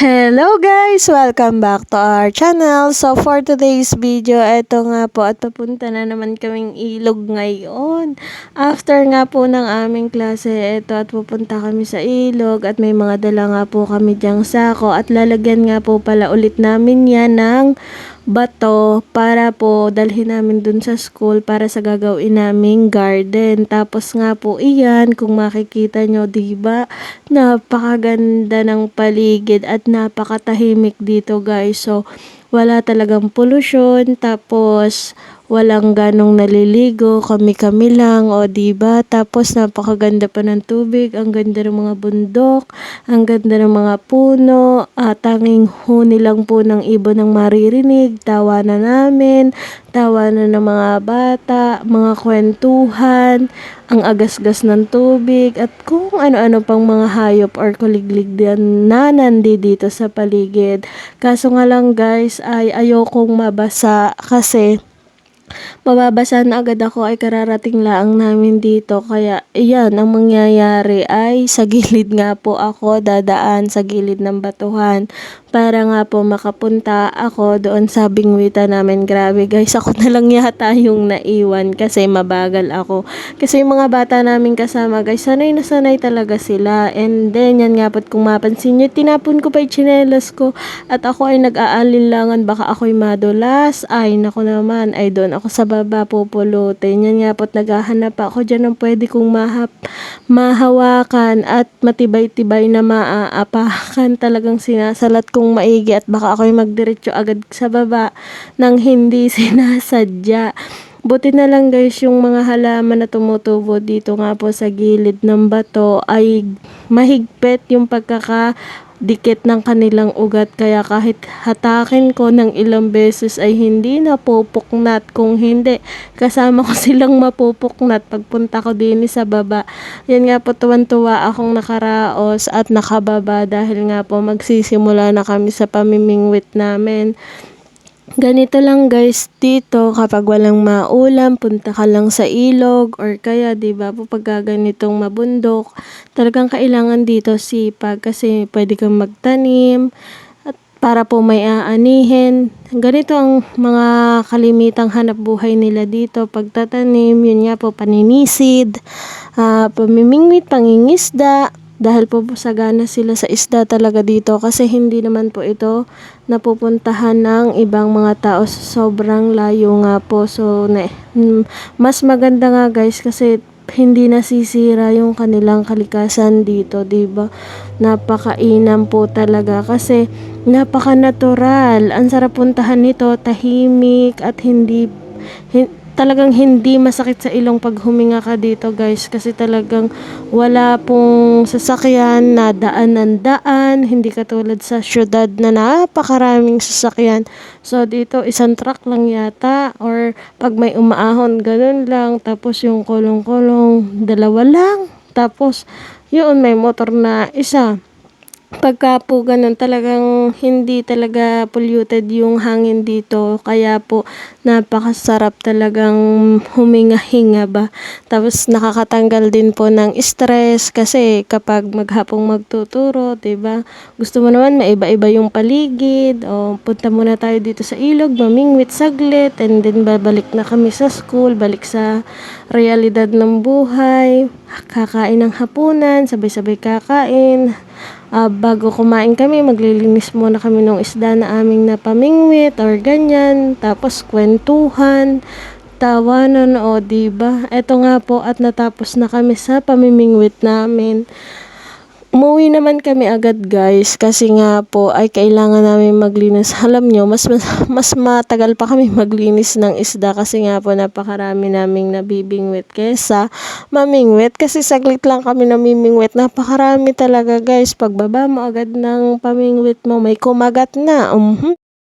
Hello guys! Welcome back to our channel. So for today's video, eto nga po at papunta na naman kaming ilog ngayon. After nga po ng aming klase, eto at pupunta kami sa ilog at may mga dala nga po kami dyang sako at lalagyan nga po pala ulit namin yan ng bato para po dalhin namin dun sa school para sa gagawin naming garden. Tapos nga po iyan, kung makikita nyo, ba napakaganda ng paligid at napakatahimik dito guys. So, wala talagang pollution, tapos walang ganong naliligo, kami-kami lang, o ba? Tapos napakaganda pa ng tubig, ang ganda ng mga bundok, ang ganda ng mga puno, at tanging huni lang po ng ibon ang maririnig, tawa na namin, tawa na ng mga bata, mga kwentuhan, ang agasgas ng tubig, at kung ano-ano pang mga hayop or kuliglig na nandi dito sa paligid. Kaso nga lang guys, ay ayokong mabasa kasi mababasa na agad ako ay kararating lang namin dito. Kaya, iyan, ang mangyayari ay sa gilid nga po ako dadaan sa gilid ng batuhan para nga po makapunta ako doon sa bingwita namin. Grabe guys, ako na lang yata yung naiwan kasi mabagal ako. Kasi yung mga bata namin kasama guys, sanay na sanay talaga sila. And then, yan nga po't kung mapansin nyo, tinapon ko pa yung tsinelas ko at ako ay nag-aalinlangan baka ako'y madulas. Ay, naku naman, ay doon ako sa baba pupulutin. Yan nga po't naghahanap ako dyan ng pwede kong mahap, mahawakan at matibay-tibay na maaapakan. Talagang sinasalat kong maigi at baka ako'y magdiretso agad sa baba nang hindi sinasadya. Buti na lang guys yung mga halaman na tumutubo dito nga po sa gilid ng bato ay mahigpit yung pagkaka dikit ng kanilang ugat kaya kahit hatakin ko ng ilang beses ay hindi napupuknat. Kung hindi kasama ko silang mapupuknat. Pagpunta ko din sa baba yan nga po tuwan-tuwa akong nakaraos at nakababa dahil nga po magsisimula na kami sa pamimingwit namin Ganito lang guys dito kapag walang maulam, punta ka lang sa ilog or kaya 'di ba po pag ganitong mabundok, talagang kailangan dito sipag kasi pwede kang magtanim at para po may aanihin. Ganito ang mga kalimitang hanap buhay nila dito pagtatanim, yun nga po paninisid, uh, pamimingwit, pangingisda, dahil po sagana sila sa isda talaga dito kasi hindi naman po ito napupuntahan ng ibang mga tao sobrang layo nga po so ne, mm, mas maganda nga guys kasi hindi nasisira yung kanilang kalikasan dito, 'di ba? Napakainam po talaga kasi napaka-natural. Ang sarap puntahan nito, tahimik at hindi, hindi talagang hindi masakit sa ilong pag huminga ka dito guys. Kasi talagang wala pong sasakyan na daan ng daan hindi katulad sa syudad na napakaraming sasakyan. So dito isang truck lang yata or pag may umaahon ganun lang. Tapos yung kulong-kulong dalawa lang. Tapos yun may motor na isa pagka po ganun talagang hindi talaga polluted yung hangin dito. Kaya po napakasarap talagang huminga-hinga ba. Tapos nakakatanggal din po ng stress kasi kapag maghapong magtuturo ba? Gusto mo naman maiba-iba yung paligid. O punta muna tayo dito sa ilog mamingwit saglit and then babalik na kami sa school balik sa realidad ng buhay. Kakain ng hapunan sabay-sabay kakain uh, bago kumain kami, maglilinis muna kami ng isda na aming napamingwit or ganyan. Tapos kwentuhan, tawanan o diba? Ito nga po at natapos na kami sa pamimingwit namin. Umuwi naman kami agad guys kasi nga po ay kailangan namin maglinis. Alam nyo, mas, mas, mas matagal pa kami maglinis ng isda kasi nga po napakarami naming nabibingwit kesa mamingwit kasi saglit lang kami namimingwit. Napakarami talaga guys. Pagbaba mo agad ng pamingwit mo, may kumagat na. Um,